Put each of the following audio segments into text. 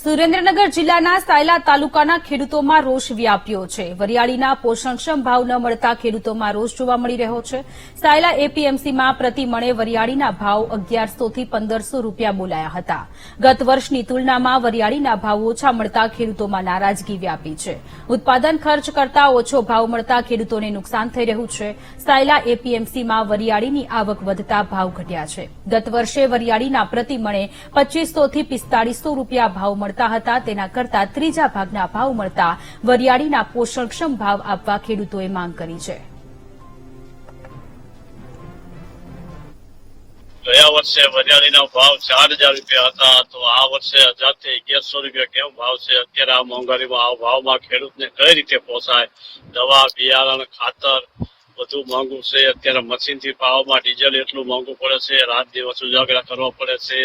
સુરેન્દ્રનગર જિલ્લાના સાયલા તાલુકાના ખેડૂતોમાં રોષ વ્યાપ્યો છે. વરિયાળીના પોષણક્ષમ ભાવ ન મળતા ખેડૂતોમાં રોષ જોવા મળી રહ્યો છે. સાયલા એપીએમસીમાં પ્રતિ વરિયાળીના ભાવ અગિયારસોથી પંદરસો રૂપિયા બોલાયા હતા. ગત વર્ષની તુલનામાં વરિયાળીના ભાવ ઓછા મળતા ખેડૂતોમાં નારાજગી વ્યાપી છે. ઉત્પાદન ખર્ચ કરતા ઓછો ભાવ મળતા ખેડૂતોને નુકસાન થઈ રહ્યું છે. સાયલા એપીએમસીમાં વરિયાળીની આવક વધતા ભાવ ઘટ્યા છે. ગત વર્ષે વરિયાળીના પ્રતિ મણે પચીસોથી પિસ્તાળીસો રૂપિયા ભાવ મળતા હતા, તેના કરતા ત્રીજા ભાગના ભાવ મળતા વરિયાળીના પોષણક્ષમ ભાવ આપવા ખેડૂતોએ માંગ કરી છે. ગયા વર્ષે વરિયાળીના ભાવ ચાર હજાર રૂપિયા હતા, તો આ વર્ષે હજારથી અગિયારસો રૂપિયા કેમ ભાવ છે? અત્યારે આ મોંઘવારીમાં આ ભાવમાં ખેડૂતને કઈ રીતે પોસાય? દવા, બિયારણ, ખાતર બધું મોંઘું છે. અત્યારે મશીન ભાવમાં ડીઝલ એટલું મોંઘું પડે છે. રાત દિવસ ઉજાગરા કરવા પડે છે.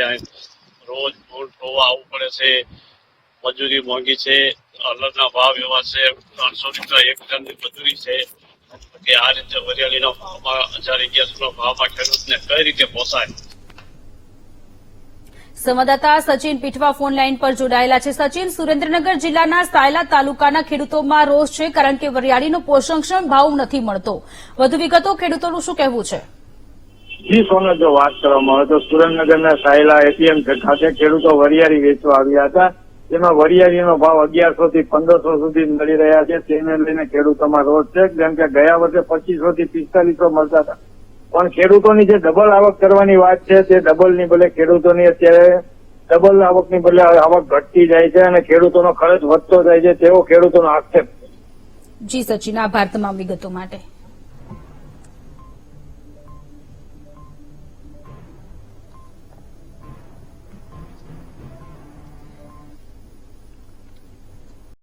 રોજ ફૂલ આવવું પડે છે. મજૂરી મોંઘી છે. અલગના ભાવ એવા છે. ત્રણસો રૂપિયા એક ટનની મજૂરી છે. કે આ રીતે વરિયાળીના ભાવમાં હજાર અગિયારસો ભાવમાં ખેડૂતને કઈ રીતે પોસાય? સંવાદદાતા સચિન પીઠવા ફોન લાઈન પર જોડાયેલા છે. સચિન, સુરેન્દ્રનગર જિલ્લાના સાયલા તાલુકાના ખેડૂતોમાં રોષ છે કારણ કે વરિયાળીનો પોષણક્ષમ ભાવ નથી મળતો. વધુ વિગતો ખેડૂતોનું શું કહેવું છે? સોનલ, જો વાત કરવામાં આવે તો સુરેન્દ્રનગરના સાયલા એટીએમ ખાતે ખેડૂતો વરિયાળી વેચવા આવ્યા હતા. જેમાં વરિયાળીનો ભાવ અગિયારસો થી પંદરસો સુધી મળી રહ્યા છે. તેને લઈને ખેડૂતોમાં રોષ છે. કેમ કે ગયા વર્ષે પચીસો થી પિસ્તાલીસો મળતા હતા. પણ ખેડૂતોની જે ડબલ આવક કરવાની વાત છે, તે ડબલની બદલે ખેડૂતોની અત્યારે ડબલ આવકની બદલે આવક ઘટતી જાય છે અને ખેડૂતોનો ખર્ચ વધતો જાય છે. તેવો ખેડૂતોનો આક્ષેપ છે. જી, સચિન, આભાર તમામ વિગતો માટે.